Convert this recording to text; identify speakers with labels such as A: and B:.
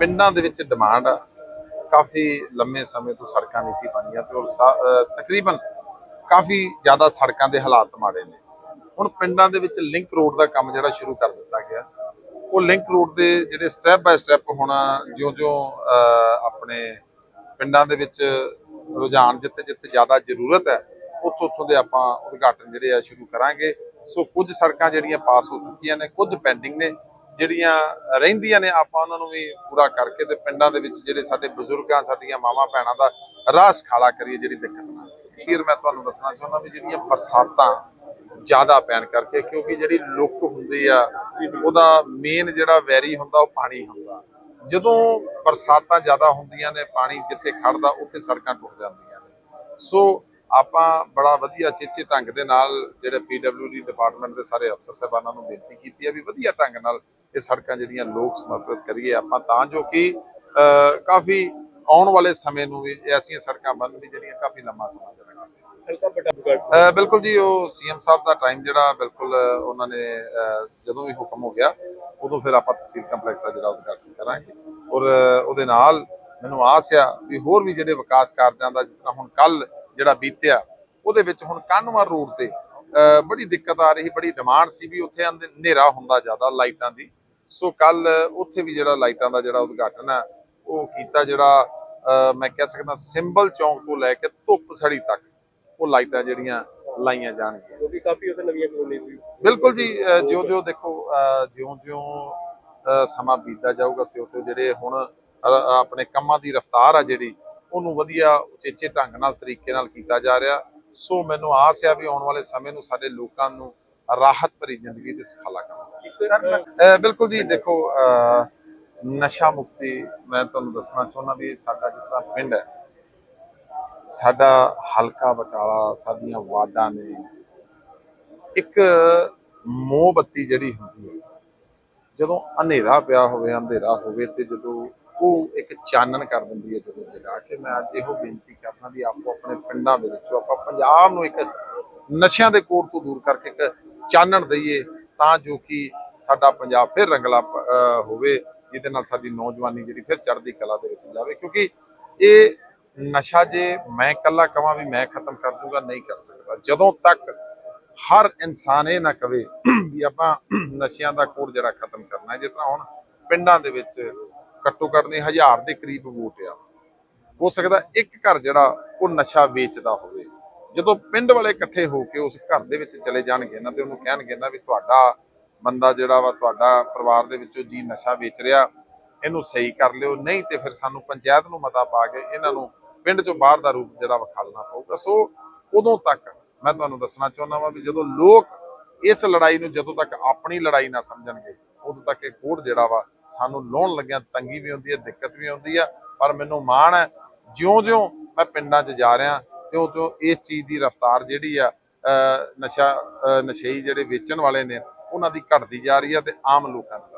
A: ਪਿੰਡਾਂ ਦੇ ਵਿੱਚ ਡਿਮਾਂਡ ਆ। ਕਾਫੀ ਲੰਮੇ ਸਮੇਂ ਤੋਂ ਸੜਕਾਂ ਨਹੀਂ ਸੀ ਬਣੀਆਂ ਤੇ ਔਰ ਸਾ- ਤਕਰੀਬਨ ਕਾਫੀ ਜ਼ਿਆਦਾ ਸੜਕਾਂ ਦੇ ਹਾਲਾਤ ਮਾੜੇ ਨੇ। ਹੁਣ ਪਿੰਡਾਂ ਦੇ ਵਿੱਚ ਲਿੰਕ ਰੋਡ ਦਾ ਕੰਮ ਜਿਹੜਾ ਸ਼ੁਰੂ ਕਰ ਦਿੱਤਾ ਗਿਆ। ਉਹ ਲਿੰਕ ਰੋਡ ਦੇ ਜਿਹੜੇ ਸਟੈਪ ਬਾਏ ਸਟੈਪ ਹੋਣਾ ਜਿਉਂ-ਜਿਉਂ ਆਪਣੇ ਪਿੰਡਾਂ ਦੇ ਵਿੱਚ ਰੁਝਾਨ ਜਿੱਥੇ-ਜਿੱਥੇ ਜ਼ਿਆਦਾ ਜ਼ਰੂਰਤ ਹੈ ਉੱਥੋਂ ਉੱਥੋਂ ਦੇ ਆਪਾਂ ਉਦਘਾਟਨ ਜਿਹੜੇ ਆ ਸ਼ੁਰੂ ਕਰਾਂਗੇ। ਸੋ ਕੁਝ ਸੜਕਾਂ ਜਿਹੜੀਆਂ ਪਾਸ ਹੋ ਚੁੱਕੀਆਂ ਨੇ, ਕੁਝ ਪੈਂਡਿੰਗ ਨੇ। ਜਿਹੜੀਆਂ ਰਹਿੰਦੀਆਂ ਨੇ, ਆਪਾਂ ਉਹਨਾਂ ਨੂੰ ਵੀ ਪੂਰਾ ਕਰਕੇ ਤੇ ਪਿੰਡਾਂ ਦੇ ਵਿੱਚ ਜਿਹੜੇ ਸਾਡੇ ਬਜ਼ੁਰਗਾਂ, ਸਾਡੀਆਂ ਮਾਵਾਂ ਭੈਣਾਂ ਦਾ ਰਾਹ ਖਾਲਾ ਕਰੀਏ ਜਿਹੜੀ ਦਿੱਕਤ ਨਾ ਫਿਰ ਮੈਂ ਤੁਹਾਨੂੰ ਦੱਸਣਾ ਚਾਹੁੰਦਾ ਵੀ ਜਿਹੜੀਆਂ ਬਰਸਾਤਾਂ ਜ਼ਿਆਦਾ ਪੈਣ ਕਰਕੇ, ਕਿਉਂਕਿ ਜਿਹੜੀ ਲੁੱਕ ਹੁੰਦੀ ਆ, ਉਹਦਾ ਮੇਨ ਜਿਹੜਾ ਵੈਰੀ ਹੁੰਦਾ, ਉਹ ਪਾਣੀ ਹੁੰਦਾ। ਜਦੋਂ ਬਰਸਾਤਾਂ ਜ਼ਿਆਦਾ ਹੁੰਦੀਆਂ ਨੇ, ਪਾਣੀ ਜਿੱਥੇ ਖੜਦਾ, ਉੱਥੇ ਸੜਕਾਂ ਟੁੱਟ ਜਾਂਦੀਆਂ ਨੇ। ਸੋ ਆਪਾਂ ਬੜਾ ਵਧੀਆ ਚੇਚੇ ਢੰਗ ਦੇ ਨਾਲ ਜਿਹੜੇ ਪੀਡਬਲਯੂਡੀ ਡਿਪਾਰਟਮੈਂਟ ਦੇ ਸਾਰੇ ਅਫਸਰ, ਸਾਹਿਬਾਨਾਂ ਨੂੰ ਬੇਨਤੀ ਕੀਤੀ ਹੈ ਵੀ ਵਧੀਆ ਢੰਗ ਨਾਲ ਇਹ ਸੜਕਾਂ ਜਿਹੜੀਆਂ ਲੋਕ ਸਮਰਪਿਤ ਕਰੀਏ ਆਪਾਂ, ਤਾਂ ਜੋ ਕਿ ਕਾਫੀ ਆਉਣ ਵਾਲੇ ਸਮੇਂ ਨੂੰ ਵੀ ਐਸੀਆਂ ਸੜਕਾਂ ਬਣਨ ਵੀ ਜਿਹੜੀਆਂ ਕਾਫੀ ਲੰਮਾ ਸਮਾਂ ਚੱਲਣਗੀਆਂ
B: ਹਲਕਾ
A: ਬਿਲਕੁਲ ਜੀ, ਉਹ ਸੀਐਮ ਸਾਹਿਬ ਦਾ ਟਾਈਮ ਜਿਹੜਾ ਬਿਲਕੁਲ ਉਹਨਾਂ ਨੇ ਜਦੋਂ ਵੀ ਹੁਕਮ ਹੋ ਗਿਆ, ਉਦੋਂ ਫਿਰ ਆਪਾਂ ਤਹਿਸੀਲ ਕੰਪਲੈਕਸ ਦਾ ਜਿਹੜਾ ਉਦਘਾਟਨ ਕਰਾਂਗੇ। ਔਰ ਉਹਦੇ ਨਾਲ ਮੈਨੂੰ ਆਸ ਆ ਵੀ ਹੋਰ ਵੀ ਜਿਹੜੇ ਵਿਕਾਸ ਕਾਰਜਾਂ ਦਾ ਜਿੱਦਾਂ ਹੁਣ ਕੱਲ ਜਿਹੜਾ ਬੀਤਿਆ, ਉਹਦੇ ਵਿੱਚ ਹੁਣ ਕਾਨਵਾਰ ਰੋਡ ਤੇ ਬੜੀ ਦਿੱਕਤ ਆ ਰਹੀ, ਬੜੀ ਡਿਮਾਂਡ ਸੀ ਵੀ ਉੱਥੇ ਹਨੇਰਾ ਹੁੰਦਾ ਜ਼ਿਆਦਾ ਲਾਈਟਾਂ ਦੀ। ਸੋ ਕੱਲ ਉੱਥੇ ਵੀ ਜਿਹੜਾ ਲਾਈਟਾਂ ਦਾ ਜਿਹੜਾ ਉਦਘਾਟਨ ਹੈ ਉਹ ਕੀਤਾ ਜਿਹੜਾ ਮੈਂ ਕਹਿ ਸਕਦਾ ਸਿੰਬਲ ਚੌਂਕ ਤੋਂ ਲੈ ਕੇ ਧੁੱਪ ਸੜੀ ਤੱਕ ਉਹ ਲਾਈਟਾਂ ਜਿਹੜੀਆਂ ਲਾਈਆਂ ਜਾਣਗੀਆਂ।
B: ਕਿਉਂਕਿ ਕਾਫੀ ਉੱਥੇ ਨਵੀਆਂ ਕਲੋਨੀ ਸੀ
A: ਬਿਲਕੁਲ ਜੀ ਜਿਉਂ ਜਿਉਂ ਦੇਖੋ ਜਿਉਂ ਜਿਉਂ ਸਮਾਂ ਬੀਤਦਾ ਜਾਊਗਾ ਤਿਉਂ ਤਿਉਂ ਜਿਹੜੇ ਹੁਣ ਆਪਣੇ ਕੰਮਾਂ ਦੀ ਰਫ਼ਤਾਰ ਆ ਜਿਹੜੀ ਉਹਨੂੰ ਵਧੀਆ ਉਚੇਚੇ ਢੰਗ ਨਾਲ ਤਰੀਕੇ ਨਾਲ ਕੀਤਾ ਜਾ ਰਿਹਾ। ਸੋ ਮੈਨੂੰ ਆਸ ਆ ਵੀ ਆਉਣ ਵਾਲੇ ਸਮੇਂ ਨੂੰ ਸਾਡੇ ਲੋਕਾਂ ਨੂੰ ਰਾਹਤ ਭਰੀ ਜ਼ਿੰਦਗੀ ਤੇ ਸੁਖਾਲਾ ਕਰਾਂਗੇ ਬਿਲਕੁਲ ਜੀ, ਦੇਖੋ ਨਸ਼ਾ ਮੁਕਤੀ, ਮੈਂ ਤੁਹਾਨੂੰ ਦੱਸਣਾ ਚਾਹੁੰਦਾ ਵੀ ਸਾਡਾ ਜਿੱਦਾਂ ਪਿੰਡ ਹੈ, ਸਾਡਾ ਹਲਕਾ ਬਟਾਲਾ, ਸਾਡੀਆਂ ਵਾਰਡਾਂ ਨੇ ਇੱਕ ਮੋਮਬੱਤੀ ਜਿਹੜੀ ਹੁੰਦੀ ਹੈ, ਜਦੋਂ ਹਨੇਰਾ ਪਿਆ ਹੋਵੇ ਅੰਧੇਰਾ ਹੋਵੇ ਤੇ ਜਦੋਂ ਉਹ ਇੱਕ ਚਾਨਣ ਕਰ ਦਿੰਦੀ ਹੈ, ਜਦੋਂ ਜਗਾ ਕੇ, ਮੈਂ ਅੱਜ ਇਹੋ ਬੇਨਤੀ ਕਰਨਾ ਵੀ ਆਪੋ ਆਪਣੇ ਪਿੰਡਾਂ ਦੇ ਵਿੱਚੋਂ ਆਪਾਂ ਪੰਜਾਬ ਨੂੰ ਇੱਕ ਨਸ਼ਿਆਂ ਦੇ ਕੋੜ ਤੋਂ ਦੂਰ ਕਰਕੇ ਇੱਕ ਚਾਨਣ ਦਈਏ ਤਾਂ ਜੋ ਕਿ ਸਾਡਾ ਪੰਜਾਬ ਫਿਰ ਰੰਗਲਾ ਹੋਵੇ, ਜਿਹਦੇ ਨਾਲ ਸਾਡੀ ਨੌਜਵਾਨੀ ਜਿਹੜੀ ਫਿਰ ਚੜ੍ਹਦੀ ਕਲਾ ਦੇ ਵਿੱਚ ਜਾਵੇ। ਕਿਉਂਕਿ ਇਹ ਨਸ਼ਾ ਜੇ ਮੈਂ ਇਕੱਲਾ ਕਵਾਂ ਵੀ ਮੈਂ ਖਤਮ ਕਰ ਦੂੰਗਾ, ਨਹੀਂ ਕਰ ਸਕਦਾ। ਜਦੋਂ ਤੱਕ ਹਰ ਇਨਸਾਨ ਇਹ ਨਾ ਕਵੇ ਵੀ ਆਪਾਂ ਨਸ਼ਿਆਂ ਦਾ ਕੋੜ ਜਿਹੜਾ ਖਤਮ ਕਰਨਾ ਹੈ, ਜਿਸ ਤਰ੍ਹਾਂ ਹੁਣ ਪਿੰਡਾਂ ਦੇ ਵਿੱਚ ਘੱਟੋ ਘੱਟ ਦੇ ਹਜ਼ਾਰ ਦੇ ਕਰੀਬ ਵੋਟ ਆ। ਹੋ ਸਕਦਾ ਇੱਕ ਘਰ ਜਿਹੜਾ ਉਹ ਨਸ਼ਾ ਵੇਚਦਾ ਹੋਵੇ। ਜਦੋਂ ਪਿੰਡ ਵਾਲੇ ਇਕੱਠੇ ਹੋ ਕੇ ਉਸ ਘਰ ਦੇ ਵਿੱਚ ਚਲੇ ਜਾਣਗੇ ਨਾ ਤੇ ਉਹਨੂੰ ਕਹਿਣਗੇ ਨਾ ਵੀ ਤੁਹਾਡਾ ਬੰਦਾ ਜਿਹੜਾ ਵਾ, ਤੁਹਾਡਾ ਪਰਿਵਾਰ ਦੇ ਵਿੱਚੋਂ ਜੀ ਨਸ਼ਾ ਵੇਚ ਰਿਹਾ, ਇਹਨੂੰ ਸਹੀ ਕਰ ਲਿਓ, ਨਹੀਂ ਤੇ ਫਿਰ ਸਾਨੂੰ ਪੰਚਾਇਤ ਨੂੰ ਮਤਾ ਪਾ ਕੇ ਇਹਨਾਂ ਨੂੰ ਪਿੰਡ ਚੋਂ ਬਾਹਰ ਦਾ ਰੂਪ ਜਿਹੜਾ ਵਿਖਾਲਣਾ ਪਊਗਾ। ਸੋ ਉਦੋਂ ਤੱਕ ਮੈਂ ਤੁਹਾਨੂੰ ਦੱਸਣਾ ਚਾਹੁੰਦਾ ਵਾਂ ਵੀ ਜਦੋਂ ਲੋਕ ਇਸ ਲੜਾਈ ਨੂੰ ਜਦੋਂ ਤੱਕ ਆਪਣੀ ਲੜਾਈ ਨਾ ਸਮਝਣਗੇ, ਉਦੋਂ ਤੱਕ ਇਹ ਕੋੜ ਜਿਹੜਾ ਵਾ ਸਾਨੂੰ ਲਾਉਣ ਲੱਗਿਆ ਤੰਗੀ ਵੀ ਹੁੰਦੀ ਹੈ, ਦਿੱਕਤ ਵੀ ਹੁੰਦੀ ਆ ਪਰ ਮੈਨੂੰ ਮਾਣ ਹੈ, ਜਿਉਂ-ਜਿਉਂ ਮੈਂ ਪਿੰਡਾਂ 'ਚ ਜਾ ਰਿਹਾ ਤਿਉਂ-ਤਿਉਂ ਇਸ ਚੀਜ਼ ਦੀ ਰਫ਼ਤਾਰ ਜਿਹੜੀ ਆ ਨਸ਼ਾ, ਅਹ, ਨਸ਼ਈ ਜਿਹੜੇ ਵੇਚਣ ਵਾਲੇ ਨੇ, ਉਹਨਾਂ ਦੀ ਘਟਦੀ ਜਾ ਰਹੀ ਆ ਤੇ ਆਮ ਲੋਕਾਂ ਦੀ